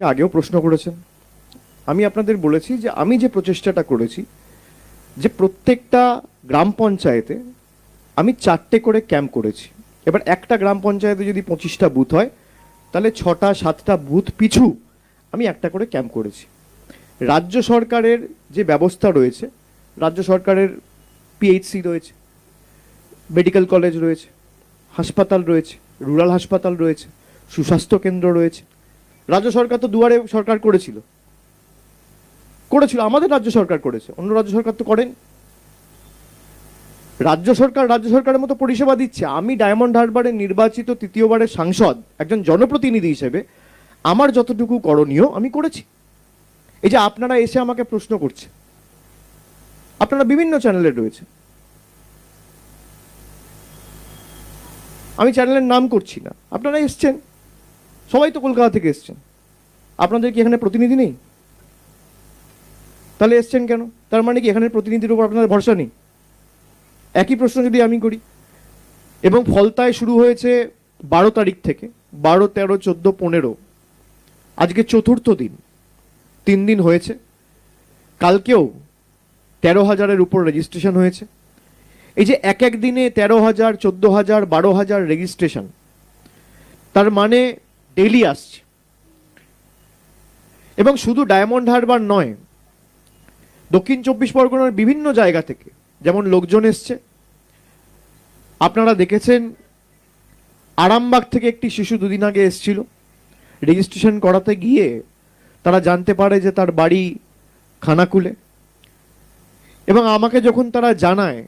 আগেও প্রশ্ন করেছেন। আমি আপনাদের বলেছি যে আমি যে প্রচেষ্টাটা করেছি, যে প্রত্যেকটা গ্রাম পঞ্চায়েতে আমি চারটে করে ক্যাম্প করেছি। এবার একটা গ্রাম পঞ্চায়েতে যদি পঁচিশটা বুথ হয়, তাহলে ছটা, সাতটা বুথ পিছু আমি একটা করে ক্যাম্প করেছি। রাজ্য সরকারের যে ব্যবস্থা রয়েছে, রাজ্য সরকারের পিএইচসি রয়েছে, মেডিকেল কলেজ রয়েছে, হাসপাতাল রয়েছে, রুরাল হাসপাতাল রয়েছে, সুস্বাস্থ্য কেন্দ্র রয়েছে রাজ্য সরকার তো দুয়ারে সরকার করেছিল। করেছিল, আমাদের রাজ্য সরকার করেছে, অন্য রাজ্য সরকার তো করেন। রাজ্য সরকার, রাজ্য সরকারের মতো পরিষেবা দিচ্ছে। আমি ডায়মন্ড হারবারের নির্বাচিত তৃতীয়বারের সাংসদ, একজন জনপ্রতিনিধি হিসেবে, আমার যতটুকু করণীয় আমি করেছি। এই যে আপনারা এসে আমাকে প্রশ্ন করছে আপনারা বিভিন্ন চ্যানেলে রয়েছে আমি চ্যানেলের নাম করছি না, আপনারা এসছেন। সবাই তো কলকাতা থেকে এসছেন। আপনাদের কি এখানে প্রতিনিধি নেই? তাহলে এসছেন কেন? তার মানে কি এখানের প্রতিনিধির উপর আপনাদের ভরসা নেই? একই প্রশ্ন যদি আমি করি, এবং ফলতায় শুরু হয়েছে বারো তারিখ থেকে, বারো, তেরো, চোদ্দ, পনেরো, আজকে চতুর্থ দিন, তিন দিন হয়েছে। কালকেও তেরো হাজারের উপর রেজিস্ট্রেশন হয়েছে। এই যে এক এক দিনে তেরো হাজার, চোদ্দ হাজার, বারো হাজার রেজিস্ট্রেশন তার মানে ডেলি আসছে। এবং শুধু ডায়মন্ড হারবার নয়, দক্ষিণ চব্বিশ পরগনার বিভিন্ন জায়গা থেকে, যেমন লোকজন এসছে। আপনারা দেখেছেন, আরামবাগ থেকে একটি শিশু দুদিন আগে এসছিল। রেজিস্ট্রেশন করাতে গিয়ে তারা জানতে পারে যে তার বাড়ি খানাকুলে। এবং আমাকে যখন তারা জানায়